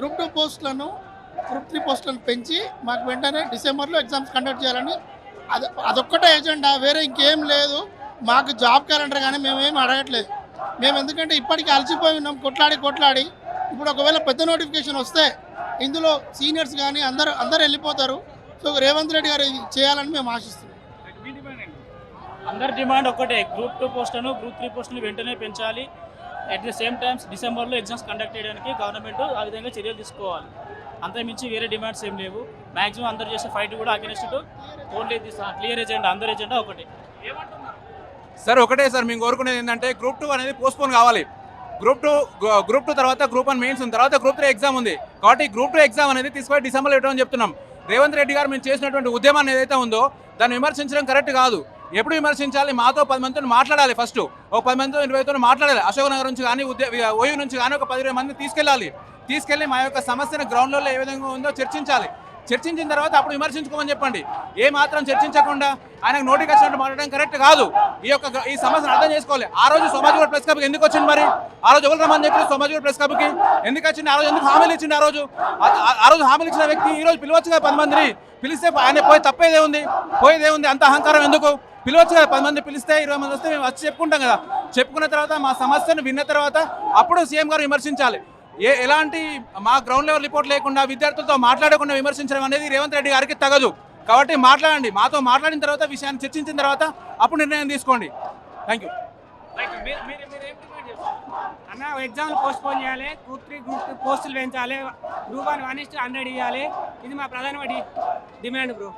Group two పోస్టులను group three పోస్టులను పెంచి మాకు వెంటనే డిసెంబర్లో ఎగ్జామ్స్ కండక్ట్ చేయాలని అది అదొక్కటే ఎజెండా వేరే ఇంకేం లేదు. మాకు జాబ్ క్యాలెండర్ కానీ మేమేం అడగట్లేదు. మేము ఎందుకంటే ఇప్పటికీ అలసిపోయి ఉన్నాం కొట్లాడి కొట్లాడి. ఇప్పుడు ఒకవేళ పెద్ద నోటిఫికేషన్ వస్తే ఇందులో సీనియర్స్ కానీ అందరూ అందరు వెళ్ళిపోతారు. సో రేవంత్ రెడ్డి గారు ఇది చేయాలని మేము ఆశిస్తున్నాం. అందరి డిమాండ్ ఒకటే గ్రూప్ టూ పోస్టులను గ్రూప్ త్రీ పోస్టులు వెంటనే పెంచాలి. అట్ ది సేమ్ టైమ్స్ డిసెంబర్లో ఎగ్జామ్స్ కండక్ట్ చేయడానికి గవర్నమెంట్ ఆ విధంగా చర్యలు తీసుకోవాలి. అంతకుమించి వేరే డిమాండ్స్ ఏం లేవు. మాక్సిమం అందరు చేసే ఫైట్ కూడా అగెనిస్ట్ ఓన్లీ క్లియర్ ఎజెండా అందరి ఎజెండా ఒకటి. సార్ ఒకటే సార్ మేము కోరుకునేది ఏంటంటే గ్రూప్ టూ అనేది పోస్ట్పోన్ కావాలి. గ్రూప్ టూ గ్రూప్ టూ తర్వాత గ్రూప్ వన్ మెయిన్స్ ఉంది. తర్వాత గ్రూప్ త్రీ ఎగ్జామ్ ఉంది. కాబట్టి గ్రూప్ టూ ఎగ్జామ్ అనేది తీసుకొని డిసెంబర్లో పెట్టమని చెప్తున్నాం. రేవంత్ రెడ్డి గారు మేము చేసినటువంటి ఉద్యమాన్ని ఏదైతే ఉందో దాన్ని విమర్శించడం కరెక్ట్ కాదు. ఎప్పుడు విమర్శించాలి? మాతో పది మందితో మాట్లాడాలి ఫస్ట్ ఒక పది మందితో ఇరవైతో మాట్లాడాలి. అశోక్ నగర్ నుంచి కానీ ఉద్యోగ ఓయూ నుంచి కానీ ఒక పది ఇరవై మందిని తీసుకెళ్ళాలి. తీసుకెళ్ళి మా యొక్క సమస్యను గ్రౌండ్లో ఏ విధంగా ఉందో చర్చించాలి. చర్చించిన తర్వాత అప్పుడు విమర్శించుకోమని చెప్పండి. ఏ మాత్రం చర్చించకుండా ఆయనకు నోటికి వచ్చినట్టు మాట్లాడడం కరెక్ట్ కాదు. ఈ యొక్క ఈ సమస్యను అర్థం చేసుకోవాలి. ఆ రోజు సోమాజిగూడ ప్రెస్ క్లబ్కి ఎందుకు వచ్చింది మరి? ఆ రోజు ఎవరు రమ్మని చెప్పి సోమాజిగూడ ప్రెస్ క్లబ్కి ఎందుకు వచ్చింది? ఆ రోజు ఎందుకు హామీలు ఇచ్చింది ఆ రోజు? ఆ- ఆ రోజు హామీలు ఇచ్చిన వ్యక్తి ఈ రోజు పిలవచ్చు కదా పది మందిని? పిలిస్తే ఆయన పోయి తప్పేదే ఉంది. పోయేదే ఉంది. అంత అహంకారం ఎందుకు? పిలవచ్చు కదా పది మంది పిలిస్తే ఇరవై మంది వస్తే మేము వచ్చి చెప్పుకుంటాం కదా. చెప్పుకున్న తర్వాత మా సమస్యను విన్న తర్వాత అప్పుడు సీఎం గారు విమర్శించాలి. ఏ ఎలాంటి మా గ్రౌండ్ లెవెల్ రిపోర్ట్ లేకుండా విద్యార్థులతో మాట్లాడకుండా విమర్శించడం అనేది రేవంత్ రెడ్డి గారికి తగదు. కాబట్టి మాట్లాడండి. మాతో మాట్లాడిన తర్వాత విషయాన్ని చర్చించిన తర్వాత అప్పుడు నిర్ణయం తీసుకోండి. థ్యాంక్ యూ అన్న ఎగ్జామ్ పోస్ట్ పోన్ చేయాలి. గ్రూప్ త్రీ గ్రూప్ టూ పోస్టులు పెంచాలి. గ్రూప్ వన్ వన్ ఇస్ట్ హండ్రెడ్ ఇవ్వాలి ఇది మా ప్రధానమైన డిమాండ్ బ్రో.